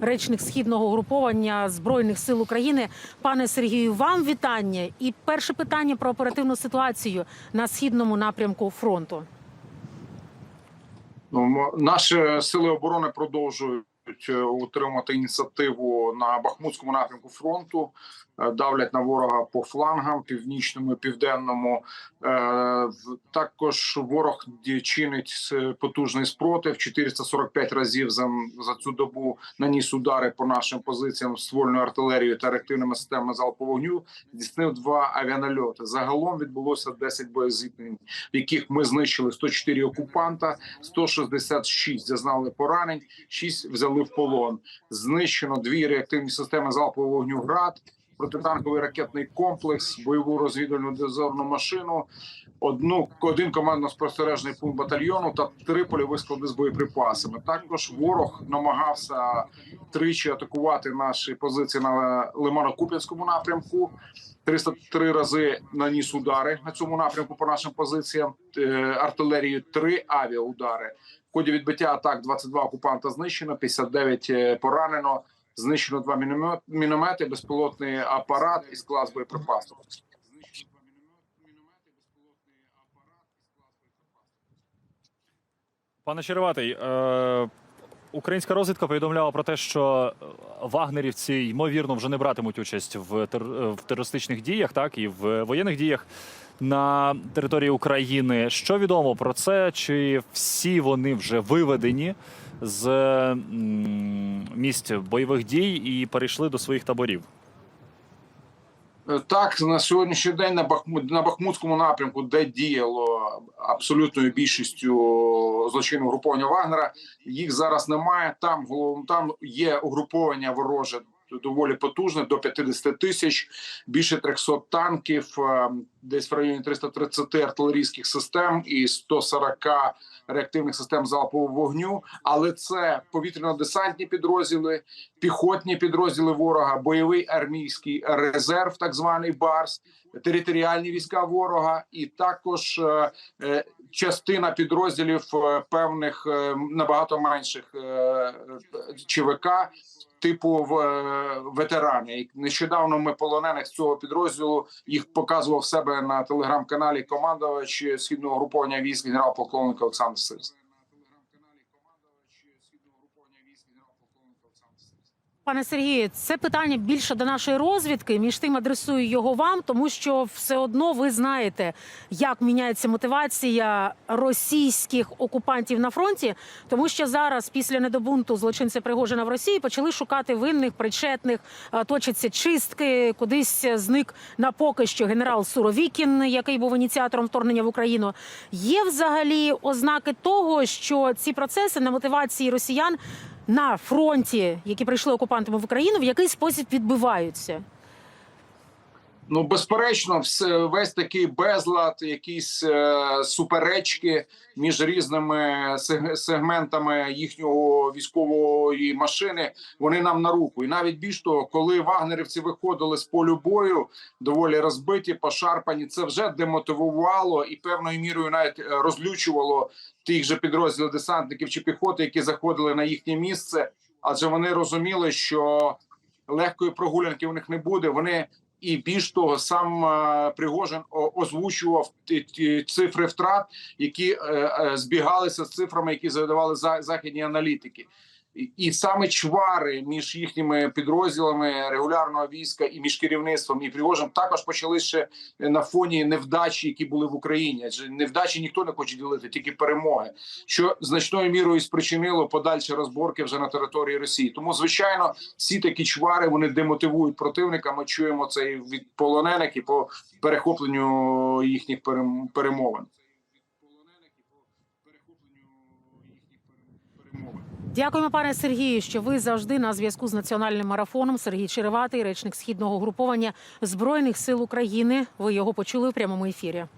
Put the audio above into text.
речник східного угруповання збройних сил України. Пане Сергію, вам вітання. І перше питання про оперативну ситуацію на східному напрямку фронту. Ну, наші сили оборони продовжують утримати ініціативу на Бахмутському напрямку фронту, е, давлять на ворога по флангам, північному і південному. Е, Також ворог чинить потужний спротив. 445 разів за, за цю добу наніс удари по нашим позиціям ствольною артилерією та реактивними системами залпового вогню. Здійснив два авіанальоти. Загалом відбулося 10 боєзіткнень, в яких ми знищили 104 окупанта. 166 зазнали поранень, 6 взяли в полон. Знищено дві реактивні системи залпового вогню ГРАД, протитанковий ракетний комплекс, бойову розвідувальну дозорну машину, одну один командно-спостережний пункт батальйону та три польові склади з боєприпасами. Також ворог намагався тричі атакувати наші позиції на Лимано-Куп'янському напрямку. 303 рази наніс удари на цьому напрямку по нашим позиціям. Е, Артилерією 3 авіаудари. В ході відбиття атак 22 окупанта знищено, 59 е, поранено. Знищено два міномет- міномети, безпілотний апарат і склад боєприпасів. Пане Череватий, е, українська розвідка повідомляла про те, що вагнерівці ймовірно вже не братимуть участь в, тер- в терористичних діях, так і в воєнних діях на території України. Що відомо про це? Чи всі вони вже виведені з місць бойових дій і перейшли до своїх таборів? Так, на сьогоднішній день на Бахмут на Бахмутському напрямку, де діяло абсолютною більшістю злочинного угруповання Вагнера, їх зараз немає. Там там є угруповання вороже доволі потужне до 50 тисяч, більше 300 танків, е, десь в районі 330 артилерійських систем і 140 реактивних систем залпового вогню. Але це повітряно-десантні підрозділи, піхотні підрозділи ворога, бойовий армійський резерв, так званий БАРС, територіальні війська ворога, і також е, е, частина підрозділів е, певних е, набагато менших е, ЧВК. Типу ветерани, нещодавно ми полонених з цього підрозділу їх показував себе на телеграм-каналі командувач східного груповання військ генерал-полковник Олександр Сирс. Пане Сергію, це питання більше до нашої розвідки. Між тим адресую його вам, тому що все одно ви знаєте, як міняється мотивація російських окупантів на фронті, тому що зараз, після недобунту злочинця Пригожина в Росії, почали шукати винних, причетних, точаться чистки. Кудись зник на поки що генерал Суровікін, який був ініціатором вторгнення в Україну. Є взагалі ознаки того, що ці процеси на мотивації росіян на фронті, які прийшли окупантами в Україну, в який спосіб відбиваються. Ну, безперечно, все весь такий безлад, якісь е, суперечки між різними сегментами їхнього військової машини. Вони нам на руку. І навіть більш того, коли вагнерівці виходили з полю бою, доволі розбиті, пошарпані, це вже демотивувало і певною мірою навіть е, розлючувало тих же підрозділів десантників чи піхоти, які заходили на їхнє місце, адже вони розуміли, що легкої прогулянки у них не буде. Вони і більш того, сам е, Пригожин озвучував цифри втрат, які е, е, збігалися з цифрами, які задавали за, західні аналітики. І, саме чвари між їхніми підрозділами регулярного війська і між керівництвом і Пригожин також почали ще на фоні невдачі, які були в Україні. Адже невдачі ніхто не хоче ділити, тільки перемоги, що значною мірою спричинило подальші розборки вже на території Росії. Тому, звичайно, всі такі чвари вони демотивують противника. Ми чуємо це і від полонених і по перехопленню їхніх перем- перемовин. Дякуємо, пане Сергію, що ви завжди на зв'язку з національним марафоном. Сергій Череватий, речник східного груповання збройних сил України. Ви його почули в прямому ефірі.